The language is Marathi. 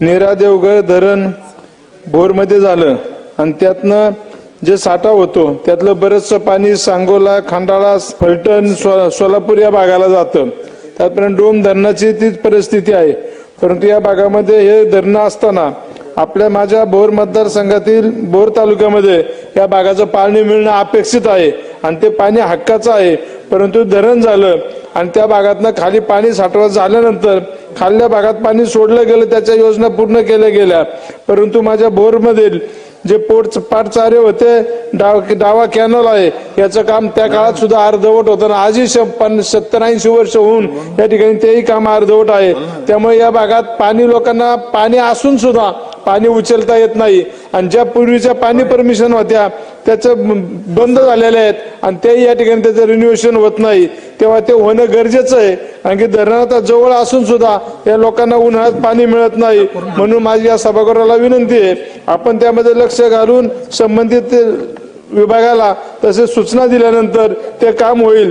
नेरा देवगड धरण भोरमध्ये झालं. आणि त्यातनं जे साठा होतो त्यातलं बरंचसं पाणी सांगोला खंडाळा फलटण सो- सोलापूर या भागाला जातं. त्यापर्यंत डोम धरणाची तीच परिस्थिती आहे. परंतु या भागामध्ये हे धरणं असताना आपल्या माझ्या भोर मतदारसंघातील भोर तालुक्यामध्ये या भागाचं पाणी मिळणं अपेक्षित आहे. आणि ते पाणी हक्काचं आहे. परंतु धरण झालं आणि त्या भागातनं खाली पाणी साठवा झाल्यानंतर खाल्ल्या भागात पाणी सोडलं गेलं त्याच्या योजना पूर्ण केल्या गेल्या. परंतु माझ्या बोरमधील जे पोट पाटचारे होते डाव डावा कॅनल आहे याचं काम त्या काळात सुद्धा अर्धवट होतं. आणि आजही सत्तर ऐंशी वर्ष होऊन या ठिकाणी तेही काम अर्धवट आहे. त्यामुळे या भागात पाणी लोकांना पाणी असून सुद्धा पाणी उचलता येत नाही. आणि ज्या पूर्वीच्या पाणी परमिशन होत्या त्याचं बंद झालेल्या आहेत. आणि तेही या ठिकाणी त्याचं रिन्युएशन होत नाही. तेव्हा ते होणं गरजेचं आहे. कारण की धरणात जवळ असून सुद्धा या लोकांना उन्हाळ्यात पाणी मिळत नाही. म्हणून माझी या सभागृहाला विनंती आहे. आपण त्यामध्ये लक्ष घालून संबंधित विभागाला तसेच सूचना दिल्यानंतर ते काम होईल.